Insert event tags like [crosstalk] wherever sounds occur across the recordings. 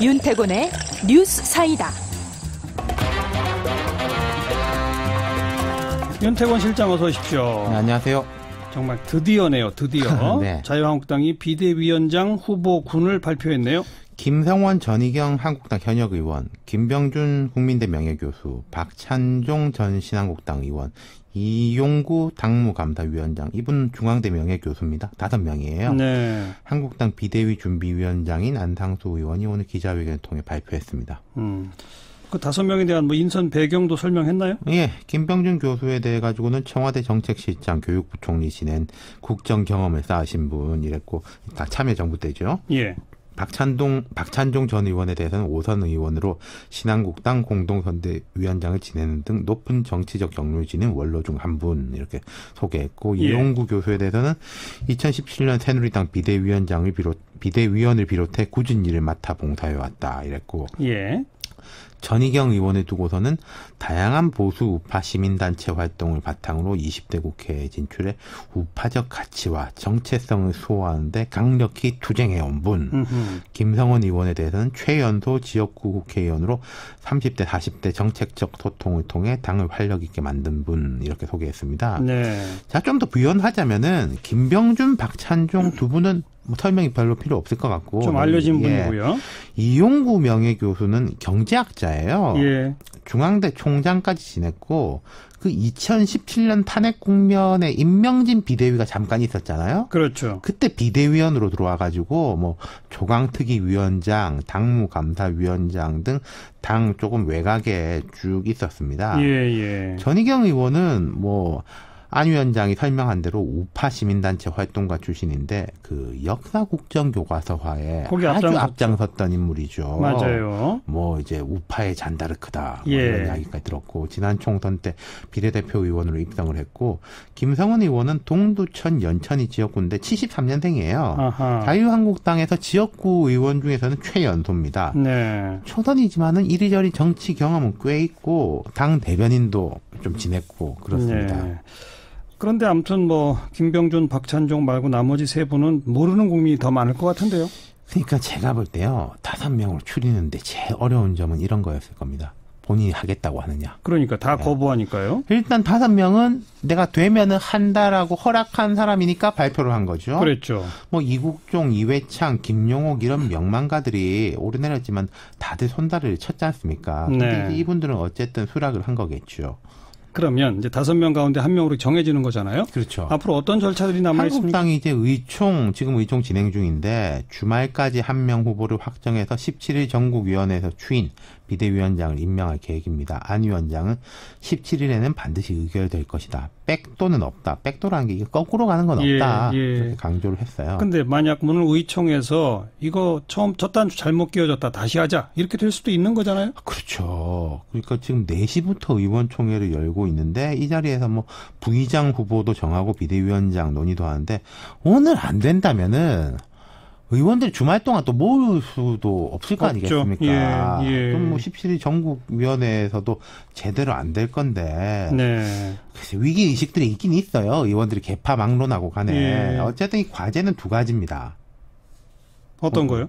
윤태곤의 뉴스 사이다. 윤태곤 실장 어서 오십시오. 네, 안녕하세요. 정말 드디어네요, 드디어. [laughs] 네. 자유한국당이 비대위원장 후보군을 발표했네요. 김성원 전희경 한국당 현역 의원, 김병준 국민대 명예교수, 박찬종 전 신한국당 의원, 이용구 당무감사위원장, 이분 중앙대 명예교수입니다. 다섯 명이에요. 네. 한국당 비대위 준비위원장인 안상수 의원이 오늘 기자회견을 통해 발표했습니다. 음. 그 다섯 명에 대한 뭐 인선 배경도 설명했나요? 예, 김병준 교수에 대해 가지고는 청와대 정책실장 교육부 총리 지낸 국정 경험을 쌓으신 분이랬고, 다 참여정부 때죠. 예. 박찬동, 박찬종 전 의원에 대해서는 오선 의원으로 신한국당 공동선대위원장을 지내는 등 높은 정치적 경륜을 지닌 원로 중 한 분 이렇게 소개했고 예. 이용구 교수에 대해서는 2017년 새누리당 비대위원장을 비롯 비대위원을 비롯해 굳은 일을 맡아 봉사해 왔다 이랬고 예. 전희경 의원을 두고서는 다양한 보수 우파 시민단체 활동을 바탕으로 20대 국회에 진출해 우파적 가치와 정체성을 수호하는데 강력히 투쟁해온 분. 음흠. 김성원 의원에 대해서는 최연소 지역구 국회의원으로 30대, 40대 정책적 소통을 통해 당을 활력 있게 만든 분 이렇게 소개했습니다. 네. 자, 좀 더 부연하자면은 김병준, 박찬종 두 분은 뭐 설명이 별로 필요 없을 것 같고 좀 알려진 예. 분이고요. 이용구 명예 교수는 경제학자예요. 예. 중앙대 총장까지 지냈고 그 2017년 탄핵 국면에 임명진 비대위가 잠깐 있었잖아요. 그렇죠. 그때 비대위원으로 들어와 가지고 뭐 조강특위 위원장, 당무감사위원장 등 당 조금 외곽에 쭉 있었습니다. 예, 예. 전희경 의원은 뭐 안 위원장이 설명한 대로 우파 시민단체 활동가 출신인데 그 역사 국정 교과서화에 아주 앞장섰죠. 앞장섰던 인물이죠. 맞아요. 뭐 이제 우파의 잔다르크다 뭐 예. 이런 이야기까지 들었고 지난 총선 때 비례대표 의원으로 입성을 했고 김성은 의원은 동두천 연천이 지역구인데 73년생이에요. 아하. 자유한국당에서 지역구 의원 중에서는 최연소입니다. 네. 초선이지만은 이리저리 정치 경험은 꽤 있고 당 대변인도 좀 지냈고 그렇습니다. 네. 그런데 아무튼 뭐 김병준, 박찬종 말고 나머지 세 분은 모르는 국민이 더 많을 것 같은데요. 그러니까 제가 볼 때요 다섯 명으로 추리는데 제일 어려운 점은 이런 거였을 겁니다. 본인이 하겠다고 하느냐. 그러니까 다 네. 거부하니까요. 일단 다섯 명은 내가 되면은 한다라고 허락한 사람이니까 발표를 한 거죠. 그랬죠. 뭐 이국종, 이회창, 김용옥 이런 명망가들이 오르내렸지만 다들 손다리를 쳤지 않습니까? 근데 네. 이제 이분들은 어쨌든 수락을 한 거겠죠. 그러면 이제 다섯 명 가운데 한 명으로 정해지는 거잖아요. 그렇죠. 앞으로 어떤 절차들이 남아 있습니까? 한국당이 이제 의총 지금 의총 진행 중인데 주말까지 한 명 후보를 확정해서 17일 전국위원회에서 추인 비대위원장을 임명할 계획입니다. 안 위원장은 17일에는 반드시 의결될 것이다. 백도는 없다. 백도라는 게 이게 거꾸로 가는 건 예, 없다. 예. 이렇게 강조를 했어요. 근데 만약 오늘 의총에서 이거 처음 첫 단추 잘못 끼워졌다 다시 하자 이렇게 될 수도 있는 거잖아요. 그렇죠. 그러니까 지금 4시부터 의원총회를 열고 있는데 이 자리에서 뭐 부의장 후보도 정하고 비대위원장 논의도 하는데 오늘 안 된다면은 의원들이 주말 동안 또 모을 수도 없을 거 없죠. 아니겠습니까? 예, 예. 그럼 뭐 17일 전국위원회에서도 제대로 안 될 건데 네. 글쎄, 위기 의식들이 있긴 있어요. 의원들이 개파 막론하고 가네. 예. 어쨌든 이 과제는 두 가지입니다. 어떤 어, 거요?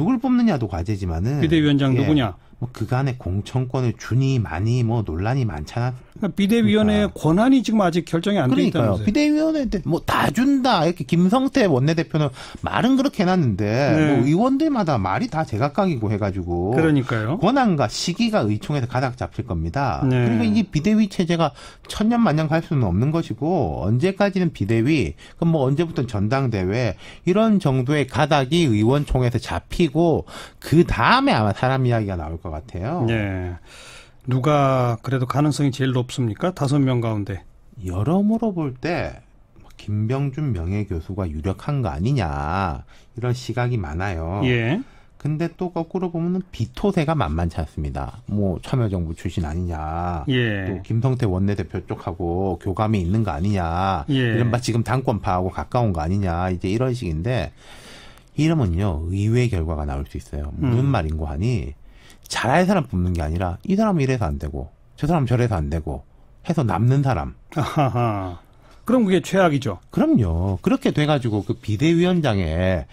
누굴 뽑느냐도 과제지만은 비대위원장 예, 누구냐? 뭐 그간의 공천권을 주니 많이 뭐 논란이 많잖아. 그러니까 비대위원회의 그러니까. 권한이 지금 아직 결정이 안돼 그러니까요. 있다면서요. 비대위원회 때 뭐 다 준다 이렇게 김성태 원내대표는 말은 그렇게 해놨는데 네. 뭐 의원들마다 말이 다 제각각이고 해가지고 그러니까요. 권한과 시기가 의총에서 가닥 잡힐 겁니다. 네. 그러니까 이게 비대위 체제가 천년 만년 갈 수는 없는 것이고 언제까지는 비대위 그럼 뭐 언제부터 전당대회 이런 정도의 가닥이 의원총회에서 잡히고 그 다음에 아마 사람 이야기가 나올 것 같아요. 네. 누가 그래도 가능성이 제일 높습니까? 다섯 명 가운데. 여러모로 볼 때 김병준 명예교수가 유력한 거 아니냐 이런 시각이 많아요. 예. 근데 또 거꾸로 보면은 비토세가 만만치 않습니다. 뭐 참여정부 출신 아니냐. 예. 또 김성태 원내대표 쪽하고 교감이 있는 거 아니냐. 예. 이른바 지금 당권파하고 가까운 거 아니냐. 이제 이런 식인데 이러면요 의외의 결과가 나올 수 있어요. 무슨 음. 말인고 하니 잘할 사람 뽑는 게 아니라 이 사람 이래서 안 되고 저 사람 저래서 안 되고 해서 남는 사람. 아하하. 그럼 그게 최악이죠. 그럼요. 그렇게 돼가지고 그 비대위원장에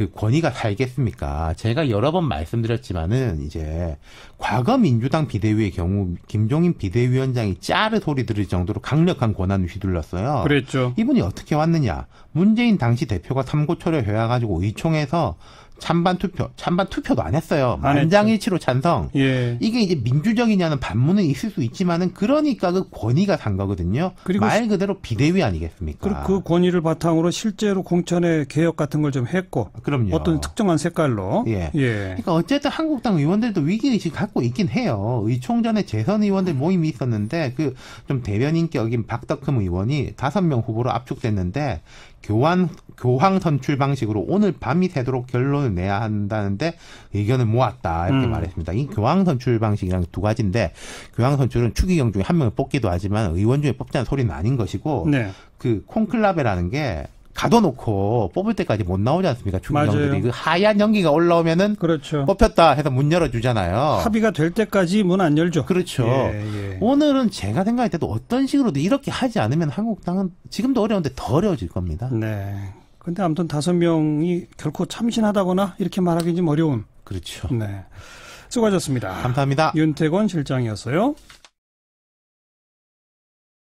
그 권위가 살겠습니까? 제가 여러 번 말씀드렸지만은 이제 과거 민주당 비대위의 경우 김종인 비대위원장이 짜르 소리 들을 정도로 강력한 권한을 휘둘렀어요. 그랬죠. 이분이 어떻게 왔느냐? 문재인 당시 대표가 삼고초려 해와가지고 의총에서 찬반 투표, 찬반 투표도 안 했어요. 만장일치로 찬성. 예. 이게 이제 민주적이냐는 반문은 있을 수 있지만은 그러니까 그 권위가 산 거거든요. 그리고 말 그대로 비대위 아니겠습니까? 그리고 그 권위를 바탕으로 실제로 공천의 개혁 같은 걸 좀 했고 그럼요. 어떤 특정한 색깔로 예. 예. 그러니까 어쨌든 한국당 의원들도 위기 의식 갖고 있긴 해요. 의총 전에 재선 의원들 모임이 있었는데 그 좀 대변인격인 박덕흠 의원이 다섯 명 후보로 압축됐는데 교환 교황 선출 방식으로 오늘 밤이 새도록 결론을 내야 한다는데 의견을 모았다 이렇게 음. 말했습니다. 이 교황 선출 방식이랑 두 가지인데 교황 선출은 추기경 중에 한 명을 뽑기도 하지만 의원 중에 뽑자는 소리는 아닌 것이고 네. 그 콩클라베라는 게 가둬놓고 뽑을 때까지 못 나오지 않습니까? 추기경들이 그 하얀 연기가 올라오면은 그렇죠. 뽑혔다 해서 문 열어주잖아요. 합의가 될 때까지 문 안 열죠. 그렇죠. 예, 예. 오늘은 제가 생각할 때도 어떤 식으로도 이렇게 하지 않으면 한국당은 지금도 어려운데 더 어려워질 겁니다. 네. 근데 아무튼 다섯 명이 결코 참신하다거나 이렇게 말하기 좀 어려운. 그렇죠. 네. 수고하셨습니다. 감사합니다. 윤태권 실장이었어요.